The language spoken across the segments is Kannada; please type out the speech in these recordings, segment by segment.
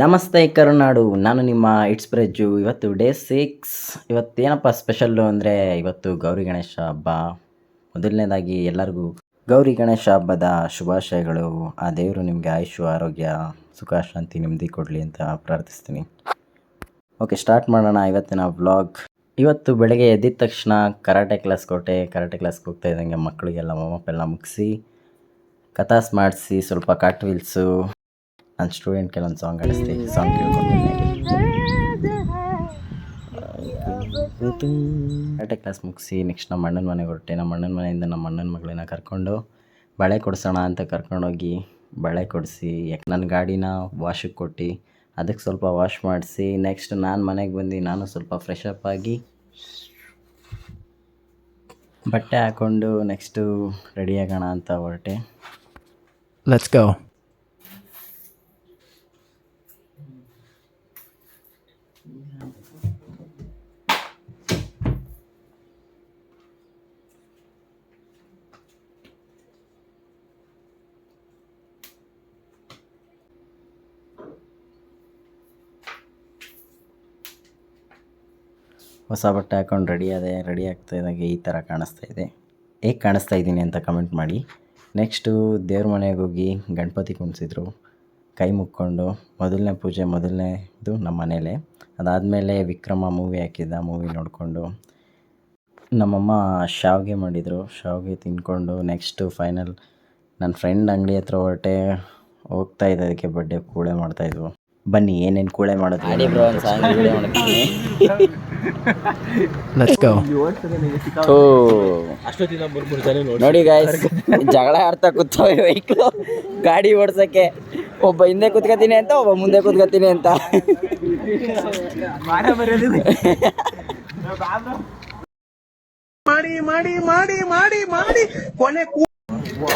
ನಮಸ್ತೆ ಕರುನಾಡು, ನಾನು ನಿಮ್ಮ ಇಟ್ಸ್ ಬ್ರೆಜ್ಜು ಇವತ್ತು ಡೇ ಸಿಕ್ಸ್ ಇವತ್ತೇನಪ್ಪ ಸ್ಪೆಷಲ್ಲು ಅಂದರೆ ಇವತ್ತು ಗೌರಿ ಗಣೇಶ ಹಬ್ಬ. ಮೊದಲನೇದಾಗಿ ಎಲ್ಲರಿಗೂ ಗೌರಿ ಗಣೇಶ ಹಬ್ಬದ ಶುಭಾಶಯಗಳು. ಆ ದೇವರು ನಿಮಗೆ ಆಯುಷು ಆರೋಗ್ಯ, ಸುಖ, ಶಾಂತಿ ನೆಮ್ಮದಿ ಕೊಡಲಿ ಅಂತ ಪ್ರಾರ್ಥಿಸ್ತೀನಿ. ಓಕೆ ಸ್ಟಾರ್ಟ್ ಮಾಡೋಣ ಇವತ್ತಿನ ವ್ಲಾಗ್ ಇವತ್ತು ಬೆಳಗ್ಗೆ ಎದ್ದಿದ ತಕ್ಷಣ ಕರಾಟೆ ಕ್ಲಾಸ್ ಕೊಟ್ಟೆ. ಕರಾಟೆ ಕ್ಲಾಸ್ಗೆ ಹೋಗ್ತಾ ಇದ್ದಂಗೆ ಮಕ್ಕಳಿಗೆಲ್ಲ ವಾಮಪ್ ಎಲ್ಲ ಮುಗಿಸಿ, ಕಥಾಸ್ ಮಾಡಿಸಿ, ಸ್ವಲ್ಪ ಕಾಟ್ ವೀಲ್ಸು ನನ್ನ ಸ್ಟೂಡೆಂಟ್ ಕೆಲವೊಂದು ಸಾಂಗ್ ಆಡಿಸ್ತೀನಿ ಸಾಂಗ್ ಕೇಳ್ಕೊಂಡು ಕ್ಲಾಸ್ ಮುಗಿಸಿ ನೆಕ್ಸ್ಟ್ ನಮ್ಮ ಅಣ್ಣನ ಮನೆಗೆ ಹೊರಟೆ. ನಮ್ಮ ಅಣ್ಣನ ಮನೆಯಿಂದ ನಮ್ಮ ಅಣ್ಣನ ಮಗಳನ್ನ ಕರ್ಕೊಂಡು ಬಳೆ ಕೊಡಿಸೋಣ ಅಂತ ಕರ್ಕೊಂಡೋಗಿ ಬಳೆ ಕೊಡಿಸಿ, ಯಾಕೆ ನನ್ನ ಗಾಡಿನ ವಾಶಿಗೆ ಕೊಟ್ಟು ಅದಕ್ಕೆ ಸ್ವಲ್ಪ ವಾಶ್ ಮಾಡಿಸಿ ನೆಕ್ಸ್ಟ್ ನಾನು ಮನೆಗೆ ಬಂದು ನಾನು ಸ್ವಲ್ಪ ಫ್ರೆಶ್ ಅಪ್ ಆಗಿ ಬಟ್ಟೆ ಹಾಕ್ಕೊಂಡು ನೆಕ್ಸ್ಟು ರೆಡಿ ಆಗೋಣ ಅಂತ ಹೊರಟೆ. Let's go. ಹೊಸ ಬಟ್ಟೆ ಹಾಕೊಂಡು ರೆಡಿ ಆದೆ ರೆಡಿ ಆಗ್ತಾ ಇದ್ದಾಗೆ ಈ ಥರ ಕಾಣಿಸ್ತಾ ಇದೆ. ಹೇಗೆ ಕಾಣಿಸ್ತಾ ಇದ್ದೀನಿ ಅಂತ ಕಮೆಂಟ್ ಮಾಡಿ. ನೆಕ್ಸ್ಟು ದೇವ್ರ ಮನೆಗೆ ಹೋಗಿ ಗಣಪತಿ ಕುಣಿಸಿದ್ರು. ಕೈ ಮುಕ್ಕೊಂಡು ಮೊದಲನೇ ಪೂಜೆ ಮೊದಲನೇದು ನಮ್ಮ ಮನೇಲೆ. ಅದಾದಮೇಲೆ ವಿಕ್ರಮ ಮೂವಿ ಹಾಕಿದ್ದ ಮೂವಿ ನೋಡಿಕೊಂಡು. ನಮ್ಮಮ್ಮ ಶಾವಿಗೆ ಮಾಡಿದರು. ಶಾವಿಗೆ ತಿಂದ್ಕೊಂಡು ನೆಕ್ಸ್ಟು ಫೈನಲ್ ನನ್ನ ಫ್ರೆಂಡ್ ಅಂಗಡಿ ಹತ್ರ ಹೊರಟೆ ಹೋಗ್ತಾ ಇದ್ದದಕ್ಕೆ ಬಡ್ಡೆ ಕೂಳೆ ಮಾಡ್ತಾಯಿದ್ವು ಬನ್ನಿ ಏನೇನು ಕೂಳೆ ಮಾಡೋದು? ಬ್ರೋ ಒಂದು ಸಾಂಗ್ Let's go. ಥೂ. ನೋಡಿ. ಗಾಯ್ಸ್ ಜಗಳ ಆಡ್ತಾ ಕೂತವೆ ವೆಹಿಕಲ್ ಗಾಡಿ ಓಡ್ಸಕ್ಕೆ. ಒಬ್ಬ ಹಿಂದೆ ಕುತ್ಕೋತೀನಿ ಅಂತ ಒಬ್ಬ ಮುಂದೆ ಕೂತ್ಕೋತೀನಿ ಅಂತ.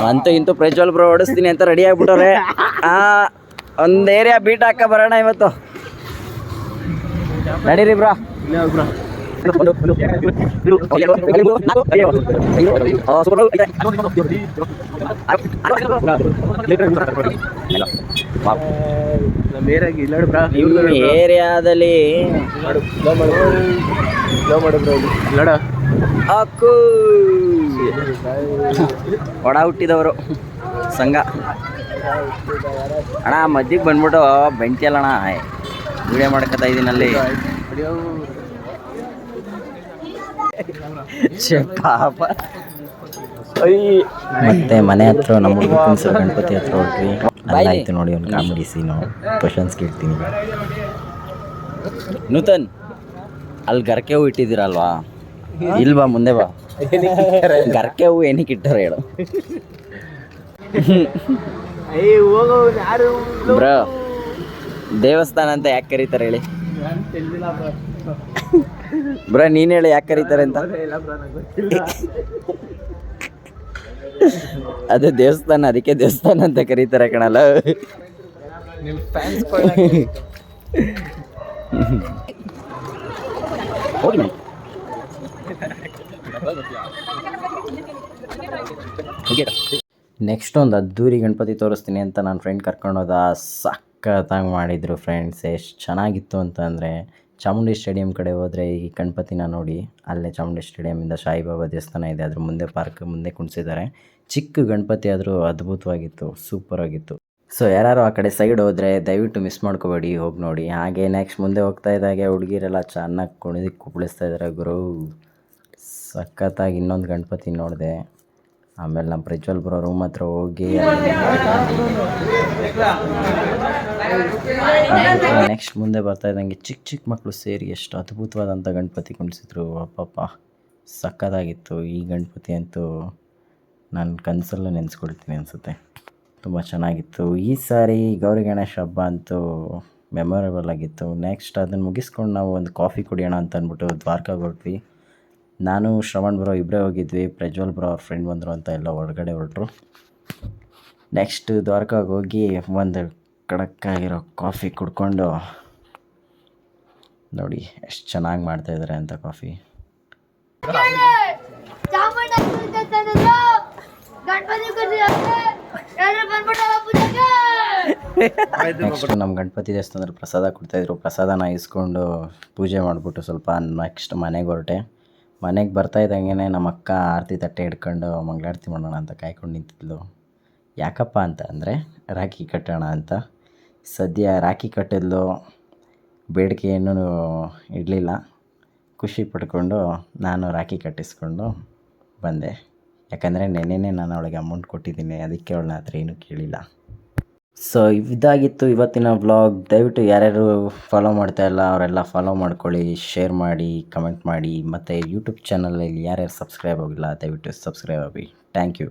ಅಂತೂ ಇಂತೂ ಪ್ರಜ್ವಲ್ ಬ್ರೋ ಓಡಿಸ್ತೀನಿ ಅಂತ ರೆಡಿ ಆಗ್ಬಿಟ್ಟವ್ರೆ. ಆ ಒಂದ್ ಏರಿಯಾ ಬೀಟ್ ಹಾಕ ಬರೋಣ ಇವತ್ತು. ನಡೀರಿ ಏರಿಯಾದಲ್ಲಿ ಒಡ ಹುಟ್ಟಿದವರು ಸಂಘ. ಅಣ್ಣ ಮದ್ದಿಗೆ ಬಂದ್ಬಿಟ್ಟು ಬೆಂಕಿ ಅಲ್ಲಣ್ಣ ವಿಡಿಯೋ ಮಾಡ್ಕೊತಾ ಇದ್ದೀನಲ್ಲಿ ಪಾಪ. ಮತ್ತೆ ಮನೆ ಹತ್ರ ನಮ್ಮ ಹುಡುಗ ಗಣಪತಿ ಹತ್ರ ಹೊರಟ್ವಿ. ಆಯ್ತು ನೋಡಿ ಒಂದು ಕಾಮಿಡಿ ಸೀನು ಕ್ವಶನ್ಸ್ ಕೇಳ್ತೀನಿ. ನೂತನ್, ಅಲ್ಲಿ ಗರ್ಕೆ ಹೂ ಇಟ್ಟಿದ್ದೀರಲ್ವಾ? ಇಲ್ವಾ ಮುಂದೆ ಬಾ. ಗರ್ಕೆ ಹೂ ಏನಕ್ಕೆ ಇಟ್ಟಾರ ಹೇಳು. ಬ್ರೋ, ದೇವಸ್ಥಾನ ಅಂತ ಯಾಕೆ ಕರೀತಾರೆ ಹೇಳಿ? ಬ್ರೋ, ನೀನ್ ಹೇಳಿ ಯಾಕೆ ಕರೀತಾರೆ ಅಂತ. ಅದೇ ದೇವಸ್ಥಾನ, ಅದಕ್ಕೆ ದೇವಸ್ಥಾನ ಅಂತ ಕರೀತಾರೆ ಕಣಲ್ಲ. ಹೋಗಿ. ನೆಕ್ಸ್ಟ್ ಒಂದು ಅದ್ದೂರಿ ಗಣಪತಿ ತೋರಿಸ್ತೀನಿ ಅಂತ ನನ್ನ ಫ್ರೆಂಡ್ ಕರ್ಕೊಂಡೋದ ಸಖತ್ತಾಗಿ ಮಾಡಿದರು ಫ್ರೆಂಡ್ಸ್ ಎಷ್ಟು ಚೆನ್ನಾಗಿತ್ತು ಅಂತಂದರೆ ಚಾಮುಂಡಿ ಸ್ಟೇಡಿಯಂ ಕಡೆ ಹೋದರೆ ಈ ಗಣಪತಿನ ನೋಡಿ. ಅಲ್ಲೇ ಚಾಮುಂಡಿ ಸ್ಟೇಡಿಯಮಿಂದ ಸಾಯಿಬಾಬಾ ದೇವಸ್ಥಾನ ಇದೆ. ಅದ್ರ ಮುಂದೆ ಪಾರ್ಕ್ ಮುಂದೆ ಕುಣಿಸಿದ್ದಾರೆ ಚಿಕ್ಕ ಗಣಪತಿ ಆದರೂ ಅದ್ಭುತವಾಗಿತ್ತು ಸೂಪರ್ ಆಗಿತ್ತು. ಸೊ ಯಾರು ಆ ಕಡೆ ಸೈಡ್ ಹೋದರೆ ದಯವಿಟ್ಟು ಮಿಸ್ ಮಾಡ್ಕೋಬೇಡಿ, ಹೋಗಿ ನೋಡಿ. ಹಾಗೆ ನೆಕ್ಸ್ಟ್ ಮುಂದೆ ಹೋಗ್ತಾ ಇದ್ದಾಗೆ ಹುಡುಗಿರೆಲ್ಲ ಚೆನ್ನಾಗಿ ಕುಣಿದು ಕುಪ್ಪಳಿಸ್ತಾ ಇದ್ದಾರೆ ಗುರು. ಸಖತ್ತಾಗಿ ಇನ್ನೊಂದು ಗಣಪತಿ ನೋಡಿದೆ. ಆಮೇಲೆ ನಮ್ಮ ಪ್ರಜ್ವಲ್ ಬ್ರೋ ರೂಮ್ ಹತ್ರ ಹೋಗಿ ನೆಕ್ಸ್ಟ್ ಮುಂದೆ ಬರ್ತಾ ಇದ್ದಂಗೆ ಚಿಕ್ಕ ಚಿಕ್ಕ ಮಕ್ಕಳು ಸೇರಿ ಎಷ್ಟು ಅದ್ಭುತವಾದಂಥ ಗಣಪತಿ ಕುಣಿಸಿದ್ರು ಅಪ್ಪಪ್ಪ ಸಕ್ಕತ್ತಾಗಿತ್ತು ಈ ಗಣಪತಿ ಅಂತೂ ನಾನು ಕನಸಲ್ಲೂ ನೆನೆಸ್ಕೊಳ್ತೀನಿ ಅನಿಸುತ್ತೆ. ತುಂಬ ಚೆನ್ನಾಗಿತ್ತು. ಈ ಸಾರಿ ಗೌರಿ ಗಣೇಶ ಹಬ್ಬ ಅಂತೂ ಮೆಮೊರೇಬಲ್ ಆಗಿತ್ತು. ನೆಕ್ಸ್ಟ್ ಅದನ್ನು ಮುಗಿಸ್ಕೊಂಡು ನಾವು ಒಂದು ಕಾಫಿ ಕುಡಿಯೋಣ ಅಂತ ಅಂದ್ಬಿಟ್ಟು ದ್ವಾರಕಾಗೆ ಹೊರಟ್ವಿ. ನಾನು ಶ್ರವಣ್ ಬ್ರೋ ಇಬ್ಬರೇ ಹೋಗಿದ್ವಿ. ಪ್ರಜ್ವಲ್ ಬ್ರೋ ಅವ್ರ ಫ್ರೆಂಡ್ ಬಂದರು ಅಂತ ಎಲ್ಲ ಹೊರಗಡೆ ಹೊರಟರು. ನೆಕ್ಸ್ಟ್ ದ್ವಾರಕಾಗೆ ಹೋಗಿ ಒಂದು ಕಡಕ್ಕಾಗಿರೋ ಕಾಫಿ ಕುಡ್ಕೊಂಡು ನೋಡಿ ಎಷ್ಟು ಚೆನ್ನಾಗಿ ಮಾಡ್ತಾಯಿದ್ದಾರೆ ಅಂತ ಕಾಫಿ ನೆಕ್ಸ್ಟ್ ನಮ್ಮ ಗಣಪತಿ ದೇವಸ್ಥಾನದಲ್ಲಿ ಪ್ರಸಾದ ಕೊಡ್ತಾಯಿದ್ರು ಪ್ರಸಾದನ ಇಸ್ಕೊಂಡು ಪೂಜೆ ಮಾಡಿಬಿಟ್ಟು ಸ್ವಲ್ಪ ನೆಕ್ಸ್ಟ್ ಮನೆಗೆ ಹೊರಟೆ. ಮನೆಗೆ ಬರ್ತಾ ಇದ್ದಂಗೆ ನಮ್ಮ ಅಕ್ಕ ಆರತಿ ತಟ್ಟೆ ಹಿಡ್ಕೊಂಡು ಮಂಗಳಾರತಿ ಮಾಡೋಣ ಅಂತ ಕಾಯ್ಕೊಂಡು ನಿಂತಿದ್ಲು. ಯಾಕಪ್ಪ ಅಂತ ಅಂದರೆ, ರಾಖಿ ಕಟ್ಟೋಣ ಅಂತ. ಸದ್ಯ ರಾಖಿ ಕಟ್ಟಿದ್ಲು. ಬೇಡಿಕೆ ಏನೂ ಇಡಲಿಲ್ಲ. ಖುಷಿ ಪಡ್ಕೊಂಡು ನಾನು ರಾಖಿ ಕಟ್ಟಿಸ್ಕೊಂಡು ಬಂದೆ. ಯಾಕಂದರೆ ನೆನ್ನೆನೇ ನಾನು ಅವಳಿಗೆ ಅಮೌಂಟ್ ಕೊಟ್ಟಿದ್ದೀನಿ. ಅದಕ್ಕೆ ಅವಳನ್ನ ಹತ್ರ ಏನೂ ಕೇಳಿಲ್ಲ. ಸೊ ಇದಾಗಿತ್ತು ಇವತ್ತಿನ ವ್ಲಾಗ್ ದಯವಿಟ್ಟು ಯಾರ್ಯಾರು ಫಾಲೋ ಮಾಡ್ತಾ ಇಲ್ಲ, ಅವರೆಲ್ಲ ಫಾಲೋ ಮಾಡ್ಕೊಳ್ಳಿ ಶೇರ್ ಮಾಡಿ ಕಮೆಂಟ್ ಮಾಡಿ. ಮತ್ತು ಯೂಟ್ಯೂಬ್ ಚಾನಲಲ್ಲಿ ಯಾರ್ಯಾರು ಸಬ್ಸ್ಕ್ರೈಬ್ ಆಗಿಲ್ಲ, ದಯವಿಟ್ಟು ಸಬ್ಸ್ಕ್ರೈಬ್ ಆಗಿ ಥ್ಯಾಂಕ್ ಯು